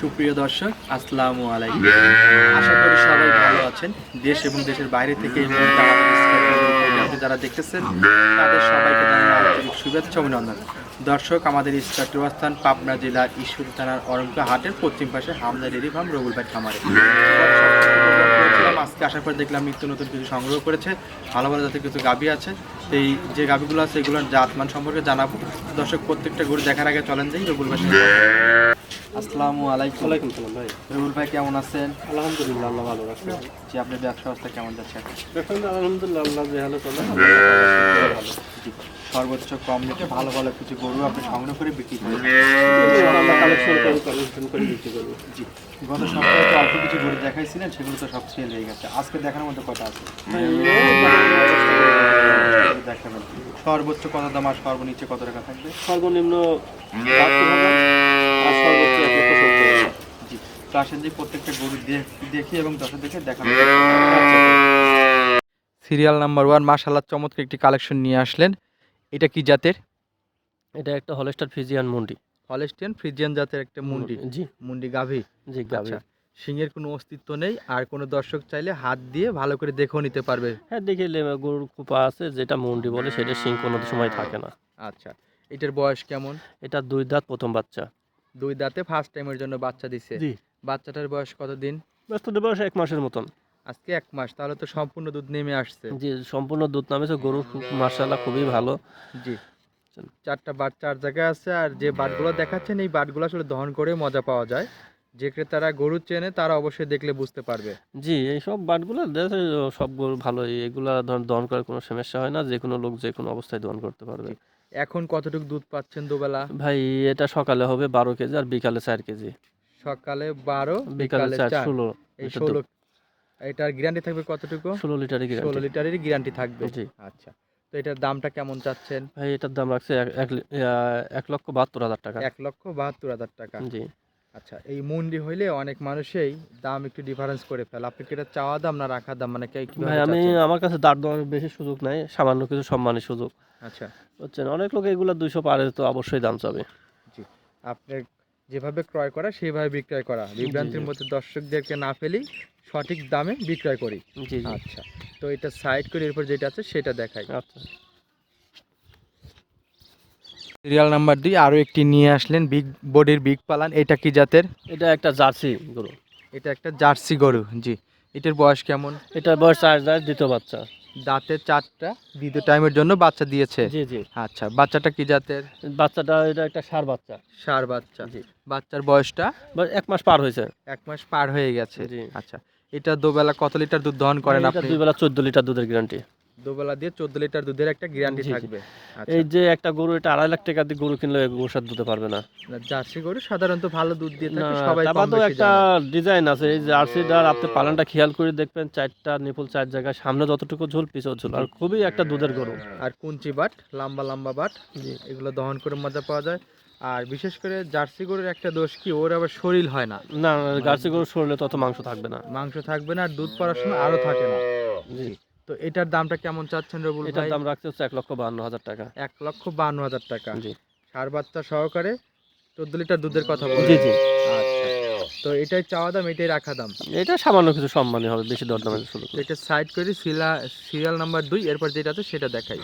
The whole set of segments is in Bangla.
সুপ্রিয় দর্শক আসসালামু আলাইকুম। আশা করি সবাই ভালো আছেন। দেশ এবং দেশের বাইরে থেকে যারা দেখতেছেন তাদের সবাইকে আন্তরিক শুভেচ্ছা অভিনন্দন। দর্শক আমাদের স্টারটি অবস্থান পাবনা জেলার ঈশ্বরী থানার অরঙ্কা হাটের পশ্চিম পাশে হামদা ডেরি ফার্ম রবুল ভাই খামারে। করেছিলাম, আজকে আসার পর দেখলাম নিত্য নতুন কিছু সংগ্রহ করেছে। ভালো ভালো জাতের কিছু গাবি আছে এই যে গাবিগুলো আছে এগুলোর জাতমান সম্পর্কে জানাব। দর্শক প্রত্যেকটা গরু দেখার আগে চলেন যাই রবুল ভাই আসসালামু আলাইকুম। ওয়ালাইকুম সালাম ভাই। রবুল ভাই কেমন আছেন? আলহামদুলিল্লাহ আল্লাহ ভালো রাখছে জি আপনার ব্যবসা অবস্থা কেমন যাচ্ছে আলহামদুলিল্লাহ আল্লাহ যে চলে সর্বোচ্চ কম রেটে ভালো ভালো কিছু গরু আপনি সংগ্রহ করে বিক্রি করবেন আমরা কালেকশন করি কালেকশন করে বিক্রি করি। জি গত সপ্তাহে তো অল্প কিছু গরু দেখাইছিলেন সেগুলো তো সব সেল আজকে কটা আছে? দেখাবেন। সর্বোচ্চ কত দাম আর সর্বনিচে কত টাকা থাকবে? সর্বনিম্ন যে প্রত্যেকটা গরু দেখি এবং দেখে দেখানো সিরিয়াল নাম্বার ওয়ান মাশাল্লাহ চমৎকার একটি কালেকশন নিয়ে আসলেন। এটা কি জাতের? এটা একটা হলস্টার ফিজিয়ান মুন্ডি। হলেস্টিয়ান ফ্রিজিয়ান জাতের একটা মুন্ডি। জি। মুন্ডি গাভী। জি গাভী। সিংয়ের কোনো অস্তিত্ব নেই আর কোনো দর্শক চাইলে হাত দিয়ে ভালো করে দেখেও নিতে পারবে। হ্যাঁ দেখে গরুর কুপা আছে যেটা মুন্ডি বলে সেটা সিং কোনো সময় থাকে না। আচ্ছা এটার বয়স কেমন? এটা দুই দাঁত প্রথম বাচ্চা। দুই দাঁতে ফার্স্ট টাইমের জন্য বাচ্চা দিছে। জি। বাচ্চাটার বয়স কতদিন? ব্যস্ত বয়স এক মাসের মতন। আজকে এক মাস তাহলে তো সম্পূর্ণ দুধ নেমে আসছে। জি সম্পূর্ণ দুধ নামেছে গরুর মার্শাল্লাহ খুবই ভালো। জি। চারটা বাট চার জায়গায় আছে আর যে বাটগুলো দেখাচ্ছেন এই বাটগুলো আসলে দহন করে মজা পাওয়া যায়। যে ক্রেতারা গরু চেনে তারা অবশ্যই দেখলে বুঝতে পারবে। জি এই সব বাটগুলো সব গরু ভালো এগুলা ধর দহন করার কোনো সমস্যা হয় না যে কোনো লোক যে কোনো অবস্থায় দহন করতে পারবে। এখন কতটুকু দুধ পাচ্ছেন দুবেলা? ভাই এটা সকালে হবে বারো কেজি আর বিকালে চার কেজি। সকালে বারো বিকালে চার ষোলো এই ষোলো এটার গ্যারান্টি থাকবে কতটুকু? ষোলো লিটারের ষোলো লিটারেরই গ্যারান্টি থাকবে। জি। আচ্ছা তো এটার দামটা কেমন চাচ্ছেন? ভাই এটার দাম রাখছে এক লক্ষ বাহাত্তর হাজার টাকা। এক লক্ষ বাহাত্তর হাজার টাকা। জি। আচ্ছা এই মুন্ডি হইলে অনেক মানুষই দাম একটু ডিফারেন্স করে ফেলে। আপনি কি এটা চাওয়া দাম না রাখা দাম? মানে ভাই আমি আমার কাছে দাঁড় দেওয়ার বেশি সুযোগ নাই সামান্য কিছু সম্মানের সুযোগ। আচ্ছা। বুঝছেন? অনেক লোক এগুলো দুইশো পারে তো অবশ্যই দাম চাবে। জি। আপনি যেভাবে ক্রয় করা সেভাবে বিক্রয় করা। বিভ্রান্তির মধ্যে দর্শকদেরকে না ফেলি সঠিক দামে বিক্রয় করি। জি জি। আচ্ছা। তো এটা সাইড করে এরপর যেটা আছে সেটা দেখাই। আচ্ছা। সিরিয়াল নাম্বার দুই আরও একটি নিয়ে আসলেন বিগ বডির বিগ পালান। এটা কি জাতের? এটা একটা জার্সি গরু। এটা একটা জার্সি গরু জি। এটার বয়স কেমন? এটার বয়স চার দাঁত দ্বিতীয় বাচ্চা। দাঁতে চারটা দ্বিতীয় টাইমের জন্য বাচ্চা দিয়েছে? জি জি। আচ্ছা বাচ্চাটা কি জাতের? বাচ্চাটা এটা একটা সার বাচ্চা। সার বাচ্চা। জি। বাচ্চার বয়সটা? এক মাস পার হয়েছে। এক মাস পার হয়ে গেছে। জি। আচ্ছা এটা দুবেলা কত লিটার দুধ দহন করেন আপনি? দুই বেলা চোদ্দ লিটার দুধের গ্যারান্টি দুবেলা দিয়ে চোদ্দ লিটার দুধের একটা গ্যারান্টি। থাকবে। আচ্ছা। এই যে একটা গরু এটা আড়াই লাখ টাকা দিয়ে গরু কিনলে দিতে পারবে না। জার্সি গরু সাধারণত ভালো দুধ দিয়ে থাকে সবাই তারপর তো একটা ডিজাইন আছে এই জার্সিটার আপনি পালনটা খেয়াল করে দেখবেন চারটা নিপুল চার জায়গায় সামনে যতটুকু ঝোল পিছনে ঝোল আর খুবই একটা দুধের গরু। আর কুঞ্চি বাট লম্বা লম্বা বাট এগুলো দহন করে মজা পাওয়া যায়। আর বিশেষ করে জার্সি গরুর একটা দোষ কি ওর আবার শরীর হয় না না জার্সি গরুর শরীরে তত মাংস থাকবে না। মাংস থাকবে না আর দুধ পড়ার সময় আরও থাকে না। জি। তো এটার দামটা কেমন চাচ্ছেন রবুল এটার দাম রাখতে হচ্ছে এক লক্ষ বাহান্ন হাজার টাকা। এক লক্ষ বান্ন হাজার টাকা। জি। সার বাচ্চা সহকারে চোদ্দ লিটার দুধের কথা বলছি জি জি। আচ্ছা। তো এটাই চাওয়া দাম এটাই রাখা দাম? এটা সামান্য কিছু সম্মানই হবে বেশি দরদামের শুরু তো এটা সাইড করি সিরিয়াল নাম্বার দুই এরপর যেটা আছে সেটা দেখাই।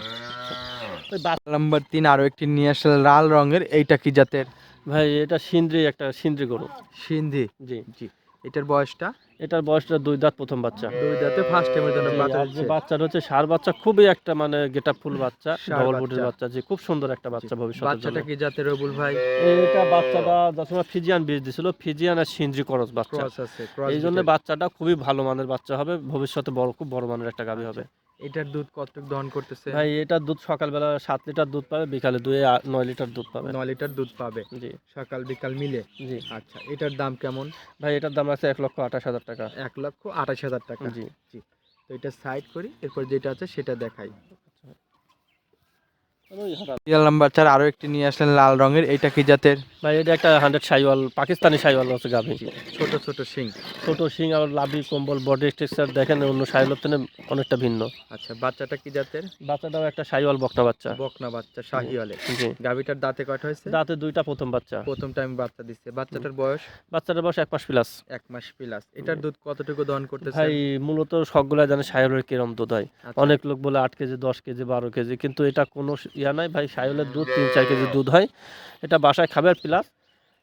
নাম্বার তিন আরও একটি নিয়ে আসলে লাল রঙের এইটা কি জাতের? ভাই এটা সিন্দ্রি একটা সিন্দ্রি গরু। সিন্ধি জি। জি। এটার বয়সটা? এটার বয়সটা দুই দাঁত প্রথম বাচ্চা। দুই দাঁতে ফার্স্ট টাইমের জন্য বাচ্চা হচ্ছে। বাচ্চাটা হচ্ছে সার বাচ্চা খুবই একটা মানে গেটা ফুল বাচ্চা ডাবল বডির বাচ্চা। যে খুব সুন্দর একটা বাচ্চা ভবিষ্যৎ বাচ্চাটা কি জাতের রবুল ভাই? এটা বাচ্চাটা যখন ফিজিয়ান বীজ দিছিল ফিজিয়ান আর সিনজি করস বাচ্চা। এই জন্য বাচ্চাটা খুবই ভালো মানের বাচ্চা হবে ভবিষ্যতে বড় খুব বড় মানের একটা গাভী হবে। এটার দুধ কতটুকু দহন করতেছে? ভাই এটার দুধ সকালবেলা সাত লিটার দুধ পাবে বিকালে আ- নয় লিটার দুধ পাবে। নয় লিটার দুধ পাবে? জি। সকাল বিকাল মিলে? জি। আচ্ছা এটার দাম কেমন? ভাই এটার দাম আছে এক লক্ষ আঠাশ হাজার টাকা। এক লক্ষ আঠাশ হাজার টাকা। জি। জি তো এটা সাইড করি এরপর যেটা আছে সেটা দেখাই। সিরিয়াল নাম্বার চার আরও একটি নিয়ে আসলেন লাল রঙের। এটা কি জাতের? ভাই এটা একটা হান্ড্রেড সাইওয়াল পাকিস্তানি সাইওয়াল হচ্ছে গাভী। ছোট ছোট শিং। ছোট শিং আর লাভি কম্বল বডি স্ট্রাকচার দেখেন অন্য সাইওয়ালের থেকে অনেকটা ভিন্ন। আচ্ছা বাচ্চাটা কি জাতের? বাচ্চাটাও একটা সাইওয়াল বকনা বাচ্চা। বকনা বাচ্চা শাহিওয়ালে জি। গাভিটার দাঁতে কয়টা হয়েছে? দাঁতে দুইটা প্রথম বাচ্চা। প্রথম টাইম বাচ্চা দিচ্ছে। বাচ্চাটার বয়স? বাচ্চাটার বয়স এক মাস প্লাস এক মাস প্লাস এটার দুধ কতটুকু দহন করতেছে? ভাই মূলত সবগুলা জানে সাইওয়ালের কিরম দুধ হয়। আচ্ছা, অনেক লোক বলে আট কেজি দশ কেজি বারো কেজি কিন্তু এটা কোনো ইয়া নাই ভাই সাইওয়ালের দুধ তিন চার কেজি দুধ হয়। এটা বাসায় খাবে প্লাস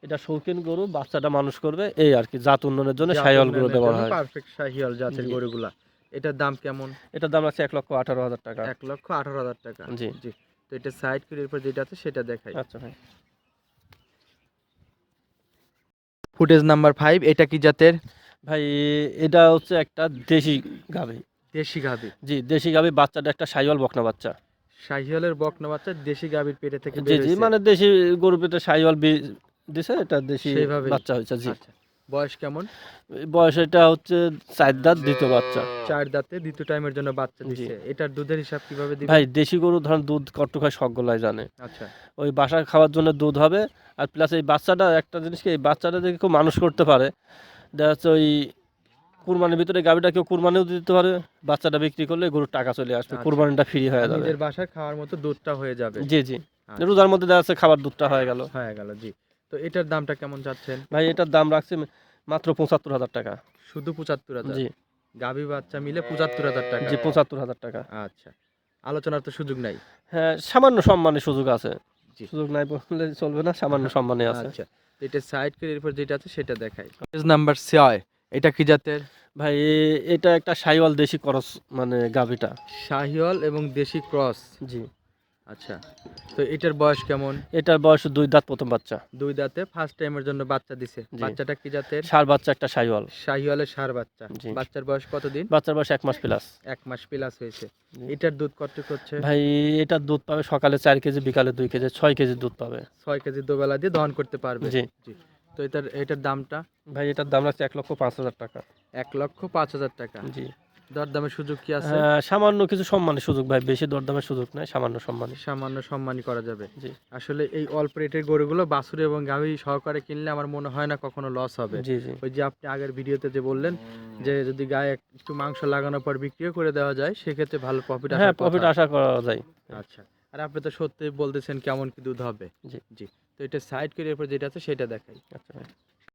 এটা শৌখিন গরু বাচ্চাটা মানুষ করবে এই আর কি জাত উন্নয়নের জন্য সাইওয়াল গরু ব্যবহার হয়। পারফেক্ট শাহিওয়াল জাতের। গরুগুলা। এটার দাম কেমন? এটার দাম আছে এক লক্ষ আঠারো হাজার টাকা। এক লক্ষ আঠারো হাজার টাকা। জি। জি। তো এটা সাইড করে এরপর যেটা আছে সেটা দেখাই। আচ্ছা ভাই। ফুটেজ নাম্বার ফাইভ এটা কি জাতের? ভাই এটা হচ্ছে একটা দেশি গাভী। দেশি গাভি। জি দেশি গাভী বাচ্চাটা একটা সাইওয়াল বকনা বাচ্চা। শাহিওয়ালের বকনা বাচ্চা দেশি গাভির পেটে থেকে জি জি মানে দেশি গরু পেটে সাইওয়াল দিছে এটা দেশি বাচ্চা হয়েছে জি। আচ্ছা বয়স কেমন? বয়স এটা হচ্ছে চার দাঁত দ্বিতীয় বাচ্চা। চার দাঁতে দ্বিতীয় টাইমের জন্য বাচ্চা। দিচ্ছে এটার দুধের হিসাব কীভাবে দিবে? ভাই দেশি গরু ধরেন দুধ কত খায় সকলাই জানে। আচ্ছা। ওই বাসা খাওয়ার জন্য দুধ হবে আর প্লাস এই বাচ্চাটা একটা জিনিস কি এই বাচ্চাটা যদি কেউ মানুষ করতে পারে। দেখা যাচ্ছে ওই কুরবানির ভিতরে গাভিটা কেউ কুরবানিও দিতে পারে বাচ্চাটা বিক্রি করলে গরুর টাকা চলে আসবে আচ্ছা। কুরবানিটা ফ্রি হয়ে যাবে। নিজের বাসায় খাওয়ার মতো দুধটা হয়ে যাবে। জি জি। আচ্ছা। রোজার মধ্যে দেখা যাচ্ছে খাবার দুধটা হয়ে গেল। হয়ে গেল জি। তো এটার দামটা কেমন চাচ্ছেন? ভাই এটার দাম রাখছে মাত্র পঁচাত্তর হাজার টাকা। শুধু পঁচাত্তর হাজার? জি। গাভি বাচ্চা মিলে পঁচাত্তর হাজার টাকা। জি পঁচাত্তর হাজার টাকা। আচ্ছা। আলোচনার তো সুযোগ নাই। হ্যাঁ সামান্য সম্মানের সুযোগ আছে। জি। সুযোগ নাই বললে চলবে না সামান্য সম্মানে আছে। আচ্ছা। এটা সাইড করে এরপর যেটা আছে সেটা দেখাই। পেজ নাম্বার ছয় এটা কি জাতের? ভাই এটা একটা সাইওয়াল দেশি করস মানে গাভিটা। শাহিওয়াল এবং দেশি ক্রস? জি। আচ্ছা তো এটার বয়স কেমন? এটার বয়স দুই দাঁত প্রথম বাচ্চা। দুই দাঁতে ফার্স্ট টাইমের জন্য বাচ্চা দিছে। বাচ্চাটা কি জাতের? সার বাচ্চা একটা সাইওয়াল শাহিওয়ালের সার বাচ্চা। জি। বাচ্চার বয়স কতদিন? বাচ্চার বয়স এক মাস প্লাস এক মাস প্লাস হয়েছে। জি। এটার দুধ কতটুকু হচ্ছে? ভাই এটার দুধ পাবে সকালে চার কেজি বিকালে দুই কেজি ছয় কেজি দুধ পাবে। ছয় কেজি দুবেলা দিয়ে দহন করতে পারবে। জি। জি। তো এটার এটার দামটা? ভাই এটার দাম রাখছে এক লক্ষ পাঁচ হাজার টাকা। এক লক্ষ পাঁচ হাজার টাকা। জি। দরদামের সুযোগ কি আছে? সামান্য কিছু সম্মানের সুযোগ ভাই বেশি দরদামের সুযোগ নাই সামান্য সম্মানের। সামান্য সম্মানী করা যাবে। জি। আসলে এই অল্প রেটের গরুগুলো বাছুর এবং গাভী সহকারে কিনলে আমার মনে হয় না কখনো লস হবে। জি জি। ওই যে আপনি আগের ভিডিওতে যে বললেন যে যদি গায়ে একটু মাংস লাগানোর পর বিক্রিও করে দেওয়া যায় সেক্ষেত্রে ভালো প্রফিট হ্যাঁ প্রফিট আশা করা যায়। আচ্ছা। আর আপনি তো সত্যি বলতেছেন কেমন কি দুধ হবে। জি। জি। তো এটা সাইড করে এরপর যেটা আছে সেটা দেখাই। আচ্ছা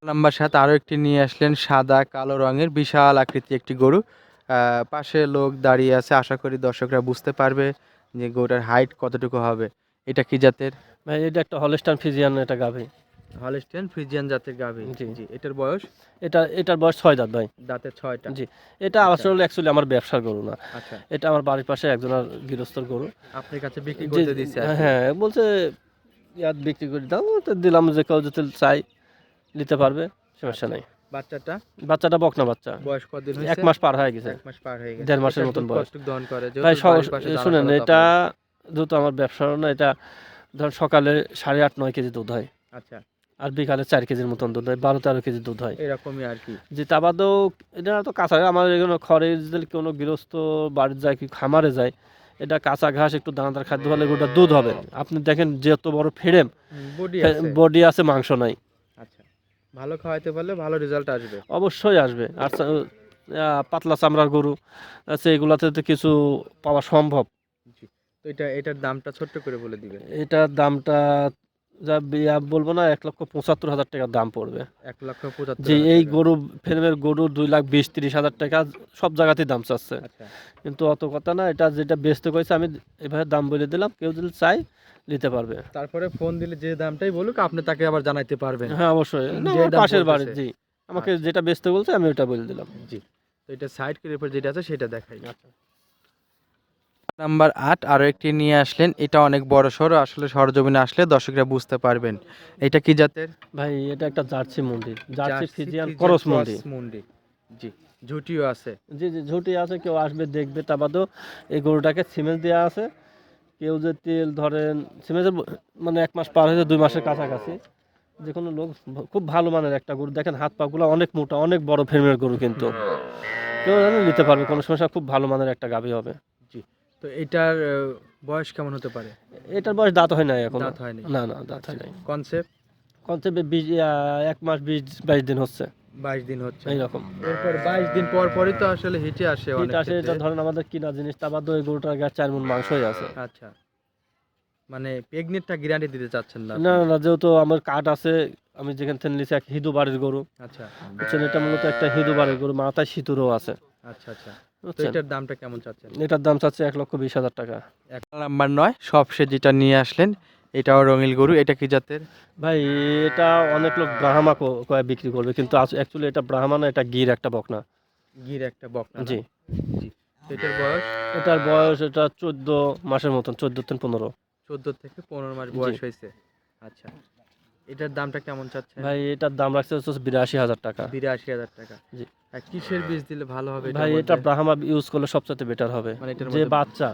নাম্বার সাত আরও একটি নিয়ে আসলেন সাদা কালো রঙের বিশাল আকৃতি একটি গরু। পাশে লোক দাঁড়িয়ে আছে আশা করি দর্শকরা বুঝতে পারবে যে গরুটার হাইট কতটুকু হবে। এটা কি জাতের? ভাই এটা একটা হলস্টান ফিজিয়ান এটা গাভি। ফ্রিজিয়ান জাতের গাভী। জি। জি এটার বয়স? এটা এটার বয়স ছয় দাঁত ভাই। দাঁতে ছয়টা। জি। এটা আসলে অ্যাকচুয়ালি আমার ব্যবসার গরু না। আচ্ছা। এটা আমার বাড়ির পাশে একজনের গৃহস্থর গরু। আপনার কাছে বিক্রি করতে দিচ্ছে হ্যাঁ বলছে ইয়াদ বিক্রি করে দাও তো দিলাম যে কেউ যদি চাই নিতে পারবে সমস্যা নাই। বাচ্চাটা? বাচ্চাটা বকনা বাচ্চা। বয়স কতদিন এক মাস পার হয়ে গেছে। এক মাস পার হয়ে গেছে। দেড় মাসের মতন বয়স। দহন করে ভাই শুনেন এটা যেহেতু আমার ব্যবসার না এটা ধর সকালে সাড়ে আট নয় কেজি দুধ হয়। আচ্ছা। আর বিকালে চার কেজির মতন দুধ হয় বারো তেরো কেজি দুধ হয়। এরকমই আর কি। যে তা বাদেও এটা তো কাঁচা আমার এখানে খড়ে যদি কোনো গৃহস্থ বাড়ির যায় কি খামারে যায় এটা কাঁচা ঘাস একটু দানাদার খাদ্য হলে ওটা দুধ হবে। আপনি দেখেন যত বড় ফ্রেম বডি আছে। বডি আছে মাংস নাই। আচ্ছা ভালো খাওয়াইতে পারলে ভালো রেজাল্ট আসবে। অবশ্যই আসবে। আর পাতলা চামড়ার গরু আছে এগুলাতে তো কিছু পাওয়া সম্ভব। তো এটা এটার দামটা ছোট্ট করে বলে দিবেন। এটার দামটা যা বলব না এক লক্ষ পঁচাত্তর হাজার টাকার দাম পড়বে। এক লক্ষ পঁচাত্তর হাজার এই গরু ফ্রেমের গরু দুই লাখ বিশ তিরিশ হাজার টাকা সব জায়গাতেই দাম চাচ্ছে। আচ্ছা। কিন্তু অত কথা না এটা যেটা বেচতে আমি এভাবে দাম বলে দিলাম কেউ যদি চাই নিতে পারবে। তারপরে ফোন দিলে যে দামটাই বলুক আপনি তাকে আবার জানাইতে পারবেন। হ্যাঁ অবশ্যই। পাশের বাড়ি জি। আমাকে যেটা বেচতে বলছে আমি ওটা বলে দিলাম। জি। তো এটা সাইড করে যেটা আছে সেটা দেখাই। আচ্ছা। নাম্বার আট আরও একটি নিয়ে আসলেন। এটা অনেক বড় সড়ো আসলে সরজমিনে আসলে দর্শকরা বুঝতে পারবেন। এটা কি জাতের? ভাই এটা একটা জার্সি মন্দির জার্সি ফিজিয়ান করস মুন্ডি। জি ঝুটিও আছে। জি জি ঝুটি আছে কেউ আসবে দেখবে। তা বাদেও এই গরুটাকে সিমেন্ট দেওয়া আছে। কেউ যে তেল ধরেন সিমেন্টের মানে এক মাস পার হয়েছে দুই মাসের কাছাকাছি। যে কোনো লোক খুব ভালো মানের একটা গরু। দেখেন হাত পাগুলো অনেক মোটা অনেক বড় ফ্রেমের গরু কিন্তু। কেউ নিতে পারবে কোনো সমস্যা খুব ভালো মানের একটা গাভী হবে। তো এটার বয়স কেমন হতে পারে? এটার বয়স দাঁত হয় নাই এখন। দাঁত হয়নি। না না দাঁত হয় নাই। কনসেপ্ট কনসেপ্টে বিশ এক মাস বিশ বাইশ দিন হচ্ছে। বাইশ দিন হচ্ছে। এইরকম। এরপর বাইশ দিন পর পরই তো আসলে হিটে আসে এটা আসে এটা ধরেন আমাদের কিনা জিনিস তা বাদ এই গরুটার গায়ে চার মন মাংসই আছে। আচ্ছা। মানে প্রেগনেন্টটা গ্যারান্টি দিতে চাচ্ছেন না না না, না যেহেতু আমার কাঠ আছে আমি যেখান থেকে নিয়েছি এক হিন্দু বাড়ির গরু। আচ্ছা। বুঝছেন এটা মূলত একটা হিন্দু বাড়ির গরু মাথায় সিঁতুরও আছে। আচ্ছা আচ্ছা। এটার দামটা কেমন চাচ্ছেন? এটার দাম চাচ্ছে এক লক্ষ বিশ হাজার টাকা। এক নাম্বার নয় সবসে যেটা নিয়ে আসলেন এটাও রঙিল গরু এটা কি জাতের? ভাই এটা অনেক লোক ব্রাহ্মা কয়ে বিক্রি করবে কিন্তু অ্যাকচুয়ালি এটা ব্রাহ্মা না এটা গির একটা বকনা। গির একটা বকনা জি। জি। এটার বয়স? এটার বয়স এটা চোদ্দ মাসের মতন চোদ্দ থেকে পনেরো। চোদ্দ থেকে পনেরো মাস বয়স হয়েছে। আচ্ছা। এটার দামটা কেমন ভাই এটার দাম রাখছে হচ্ছে বিরাশি হাজার টাকা। বিরাশি হাজার টাকা। জি। কিসের বীজ দিলে ভালো হবে ভাই এটা ব্রাহ্মা ইউজ করলে সবচেয়ে বেটার হবে। মানে যে বাচ্চা।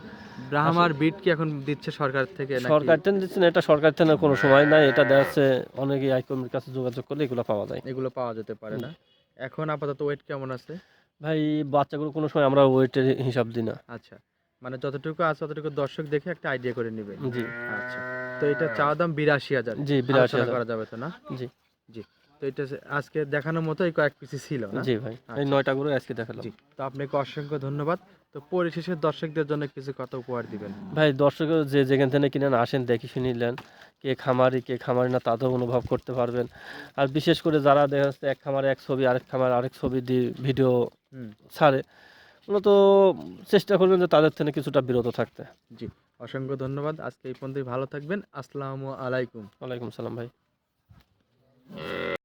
ব্রাহ্মার বিট কি এখন দিচ্ছে সরকার থেকে সরকার থেকে দিচ্ছে না এটা সরকার থেকে কোনো সময় নাই। এটা দেখা যাচ্ছে অনেকে আইকমের কাছে যোগাযোগ করলে এগুলো পাওয়া যায়। এগুলো পাওয়া যেতে পারে না। এখন আপাতত ওয়েট কেমন আছে? ভাই বাচ্চাগুলো কোনো সময় আমরা ওয়েটের হিসাব দিই না। আচ্ছা। মানে যতটুকু আছে ততটুকু দর্শক দেখে একটা আইডিয়া করে নেবেন জি। আচ্ছা। তো এটা চাওয়া দাম বিরাশি হাজার। জি বিরাশি হাজার। করা যাবে তো না? জি। জি। তো এটা আজকে দেখানোর মতো এই কয়েক পিসি ছিল না? জি ভাই এই আচ্ছা। নয়টা করে আজকে দেখালাম। জি। তো আপনাকে অসংখ্য ধন্যবাদ। তো পরিশেষে দর্শকদের জন্য কিছু কথা উপহার দিবেন। ভাই দর্শক যে যেখান থেকে কিনেন আসেন দেখে শুনে নিলেন কে খামারি কে খামারি না তাতেও অনুভব করতে পারবেন। আর বিশেষ করে যারা দেখা যাচ্ছে এক খামারে এক ছবি আরেক খামারে আরেক ছবি দিয়ে ভিডিও ছাড়ে মূলত চেষ্টা করবেন যে তাদের থেকে কিছুটা বিরত থাকতে। জি অসংখ্য ধন্যবাদ। আজকে এই পর্যন্তই ভালো থাকবেন। আসসালামু আলাইকুম। ওয়ালাইকুম সালাম ভাই।